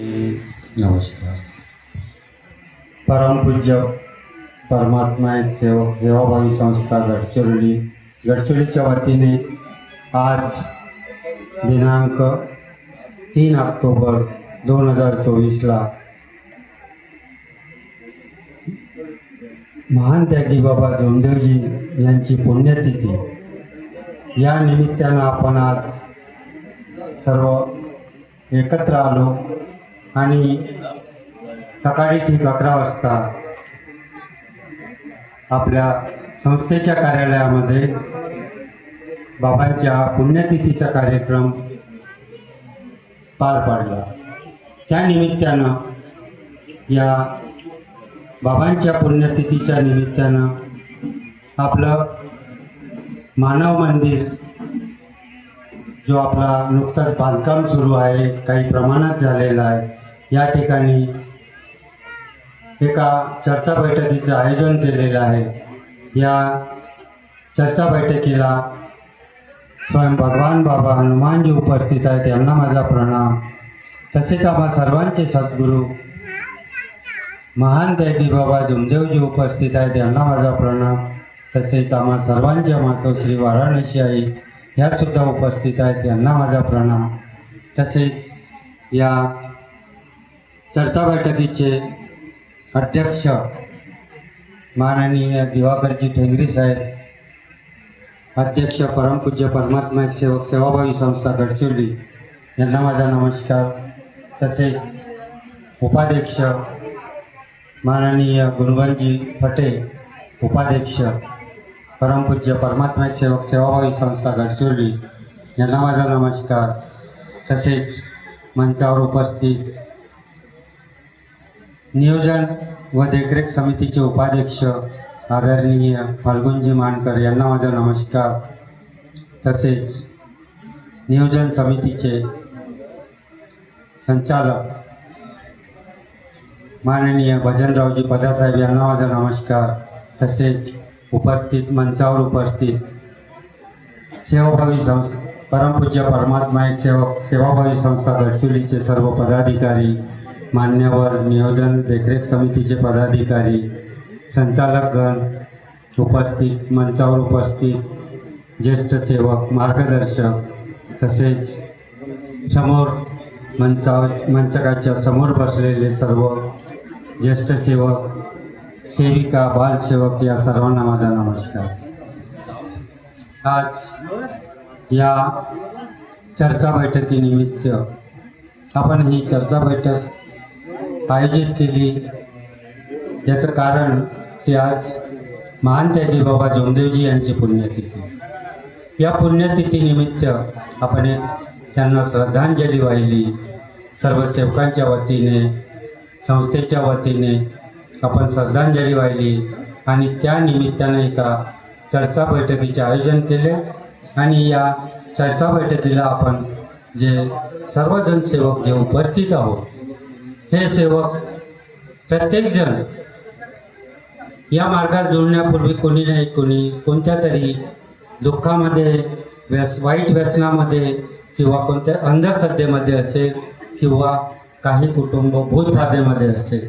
नमस्कार. परमपूज्य परमात्मा एक सेवक सेवाभावी संस्था गडचिरोली. गडचिरोलीच्या वतीने आज दिनांक तीन ऑक्टोबर दोन हजार चोवीसला महान त्यागी बाबा जोमदेवजी यांची पुण्यतिथी. या निमित्तानं आपण आज सर्व एकत्र आलो. आणि सकाळी ठीक अकरा वाजता आपल्या संस्थेच्या कार्यालयामध्ये बाबांच्या पुण्यतिथीचा कार्यक्रम पार पाडला. त्या निमित्तानं या बाबांच्या पुण्यतिथीच्या निमित्तानं आपलं मानव मंदिर जो आपला नुकताच बांधकाम सुरू आहे काही प्रमाणात झालेला आहे या ठिकाणी एका चर्चा बैठकीचं आयोजन केलेलं आहे. या चर्चा बैठकीला स्वयं भगवान बाबा हनुमानजी उपस्थित आहेत. यांना माझा प्रणाम. तसेच आम्हा सर्वांचे सद्गुरू महान देवी बाबा जुमदेवजी उपस्थित आहेत. यांना माझा प्रणाम. तसेच आम्हा सर्वांच्या मातोश्री वाराणसी आई ह्यासुद्धा उपस्थित आहेत. यांना माझा प्रणाम. तसेच या चर्चा बैठकीचे अध्यक्ष माननीय दिवाकरजी ठेंगरी साहेब अध्यक्ष परमपूज्य परमात्मा एक सेवक सेवाभावी संस्था गडचिरोली यांना माझा नमस्कार. तसेच उपाध्यक्ष माननीय गुणवंतजी फटे उपाध्यक्ष परमपूज्य परमात्मा एक सेवक सेवाभावी संस्था गडचिरोली यांना माझा नमस्कार. तसेच मंचावर उपस्थित नियोजन व देखरेख समितीचे उपाध्यक्ष आदरणीय फाल्गुनजी मानकर यांना माझा नमस्कार. तसेच नियोजन समितीचे संचालक माननीय भजनरावजी पदासाहेब यांना माझा नमस्कार. तसेच उपस्थित मंचावर उपस्थित सेवाभावी संस्था परमपूज्य परमात्मा एक सेवक सेवाभावी संस्था गडचिरोलीचे सर्व पदाधिकारी मान्यवर नियोजन देखरेख समितीचे पदाधिकारी संचालकगण उपस्थित मंचावर उपस्थित ज्येष्ठ सेवक मार्गदर्शक तसेच समोर मंचावर मंचकाच्या समोर बसलेले सर्व ज्येष्ठ सेवक सेविका बालसेवक या सर्वांना माझा नमस्कार. आज या चर्चा बैठकीनिमित्त आपण ही चर्चा बैठक आयोजित केली. याचं कारण की आज महान त्यागी बाबा जोमदेवजी यांची पुण्यतिथी. या पुण्यतिथीनिमित्त आपण एक त्यांना श्रद्धांजली वाहिली. सर्व सेवकांच्या वतीने संस्थेच्या वतीने आपण श्रद्धांजली वाहिली आणि त्या निमित्तानं एका चर्चा बैठकीचे आयोजन केले आणि या चर्चा बैठकीला आपण जे सर्वजण सेवक जे उपस्थित आहोत हे सेवक प्रत्येकजण या मार्गात जुळण्यापूर्वी कोणी नाही कोणी कोणत्या तरी दुःखामध्ये व्यस वाईट व्यसनामध्ये किंवा कोणत्या अंधश्रद्धेमध्ये असेल किंवा काही कुटुंब भूतबाधेमध्ये असेल.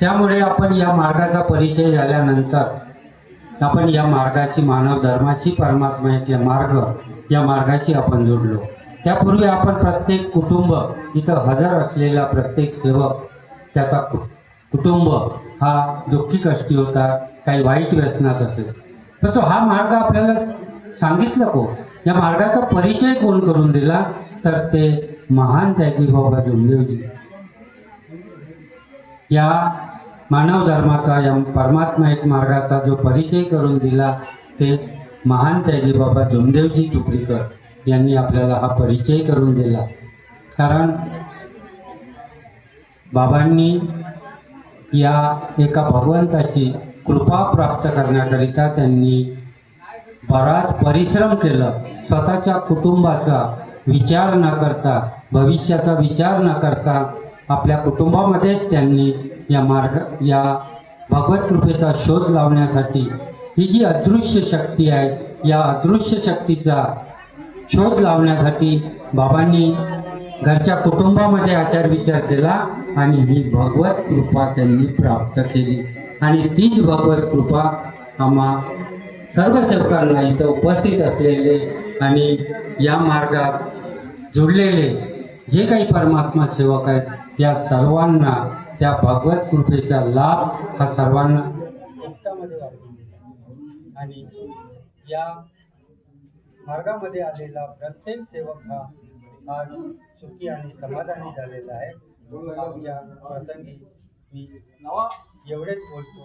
त्यामुळे आपण या मार्गाचा परिचय झाल्यानंतर आपण या मार्गाशी मानव धर्माशी परमात्मा एक या मार्ग या मार्गाशी आपण जोडलो त्यापूर्वी आपण प्रत्येक कुटुंब इथं हजर असलेला प्रत्येक सेवक त्याचा कुटुंब हा दुःखी कष्टी होता काही वाईट व्यसनात असेल. तर तो हा मार्ग आपल्याला सांगितलं कोण या मार्गाचा परिचय कोण करून दिला? तर ते महान त्यागी बाबा जोमदेवजी या मानव धर्माचा या परमात्मा एक मार्गाचा जो परिचय करून दिला ते महान त्यागी बाबा जोमदेवजी चुपरीकर यांनी आपल्याला हा परिचय करून दिला. कारण बाबांनी या एका भगवंताची कृपा प्राप्त करण्याकरिता त्यांनी बराच परिश्रम केलं. स्वतःच्या कुटुंबाचा विचार न करता भविष्याचा विचार न करता आपल्या कुटुंबामध्येच त्यांनी या मार्ग या भगवत कृपेचा शोध लावण्यासाठी ही जी अदृश्य शक्ती आहे या अदृश्य शक्तीचा शोध लावण्यासाठी बाबांनी घरच्या कुटुंबामध्ये आचार विचार केला आणि ही भगवत कृपा त्यांनी प्राप्त केली. आणि तीच भगवत कृपा आम्हा सर्व सेवकांना इथं उपस्थित असलेले आणि या मार्गात जुडलेले जे काही परमात्मा सेवक आहेत या सर्वांना त्या भगवत कृपेचा लाभ हा सर्वांना. आणि या मार्गामध्ये आलेला प्रत्येक सेवक हा आज सुखी आणि समाधानी झालेला आहे. आमच्या प्रसंगी मी एवढेच बोलतो